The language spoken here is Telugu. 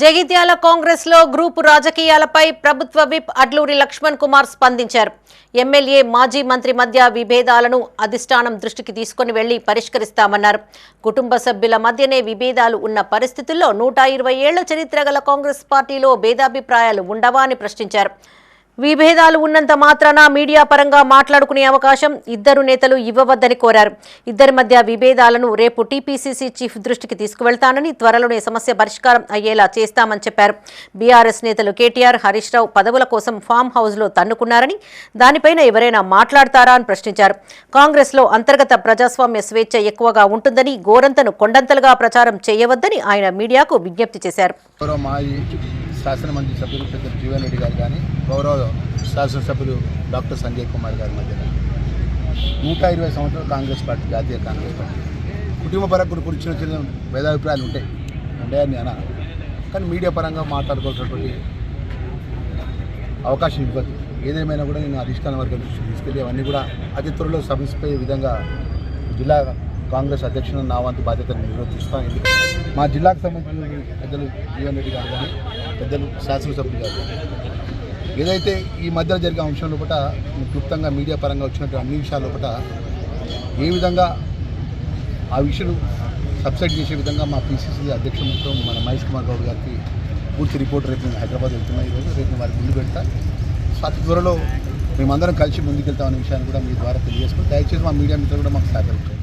జగిత్యాల కాంగ్రెస్లో గ్రూపు రాజకీయాలపై ప్రభుత్వ విప్ అడ్లూరి లక్ష్మణ్ కుమార్ స్పందించారు. ఎమ్మెల్యే మాజీ మంత్రి మధ్య విభేదాలను అధిష్టానం దృష్టికి తీసుకుని వెళ్ళి పరిష్కరిస్తామన్నారు. కుటుంబ సభ్యుల మధ్యనే విభేదాలు ఉన్న పరిస్థితుల్లో నూట ఇరవై ఏళ్ళ చరిత్ర గల కాంగ్రెస్ పార్టీలో భేదాభిప్రాయాలు ఉండవా అని ప్రశ్నించారు. విభేదాలు ఉన్నంత మాత్రాన మీడియా పరంగా మాట్లాడుకునే అవకాశం ఇద్దరు నేతలు ఇవ్వవద్దని కోరారు. ఇద్దరి మధ్య విభేదాలను రేపు టీపీసీసీ చీఫ్ దృష్టికి తీసుకువెళ్తానని త్వరలోనే సమస్య పరిష్కారం అయ్యేలా చేస్తామని చెప్పారు. బీఆర్ఎస్ నేతలు కేటీఆర్ హరీష్ రావు పదవుల కోసం ఫామ్ హౌస్లో తన్నుకున్నారని దానిపైన ఎవరైనా మాట్లాడతారా అని ప్రశ్నించారు. కాంగ్రెస్లో అంతర్గత ప్రజాస్వామ్య స్వేచ్ఛ ఎక్కువగా ఉంటుందని గోరంతను కొండంతలుగా ప్రచారం చేయవద్దని ఆయన మీడియాకు విజ్ఞప్తి చేశారు. శాసనమండలి సభ్యులు పెద్ద జీవన్ రెడ్డి గారు కానీ గౌరవ శాసనసభ్యులు డాక్టర్ సంజయ్ కుమార్ గారి మధ్యన నూట ఇరవై సంవత్సరాలు కాంగ్రెస్ పార్టీ జాతీయ కాంగ్రెస్ పార్టీ. కుటుంబ పరంగా కూర్చున్న చిన్న భేదాభిప్రాయాలు ఉంటాయి. ఉంటాయని అన కానీ మీడియా పరంగా మాట్లాడుకోవాల్సినటువంటి అవకాశం ఇవ్వదు. ఏదేమైనా కూడా నేను అధిష్టాన వర్గం దృష్టికి తీసుకెళ్ళి అవన్నీ కూడా అతి త్వరలో సమిసిపోయే విధంగా జిల్లా కాంగ్రెస్ అధ్యక్షుడు నా వంతు బాధ్యతను నిర్వర్తిస్తాను. ఎందుకంటే మా జిల్లాకు సంబంధించిన పెద్దలు జీవన్ రెడ్డి గారు కానీ పెద్దలు శాసనసభ్యులు గారు ఏదైతే ఈ మధ్య జరిగే అంశం లోపల క్లుప్తంగా మీడియా పరంగా వచ్చినట్టు అన్ని విషయాల లోపల ఏ విధంగా ఆ విషయం సబ్సైడ్ చేసే విధంగా మా పీసీసీ అధ్యక్షులతో మన మహేష్ కుమార్ గౌడ్ గారికి పూర్తి రిపోర్ట్ రేపు నేను హైదరాబాద్ వెళ్తున్నా ఈరోజు రేపు నేను వారికి ముందు పెడతా. అతి త్వరలో మేమందరం కలిసి ముందుకెళ్తామనే విషయాన్ని కూడా మీ ద్వారా తెలియజేసుకుని దయచేసి మా మీడియా మిత్రులు కూడా మాకు సహకరించారు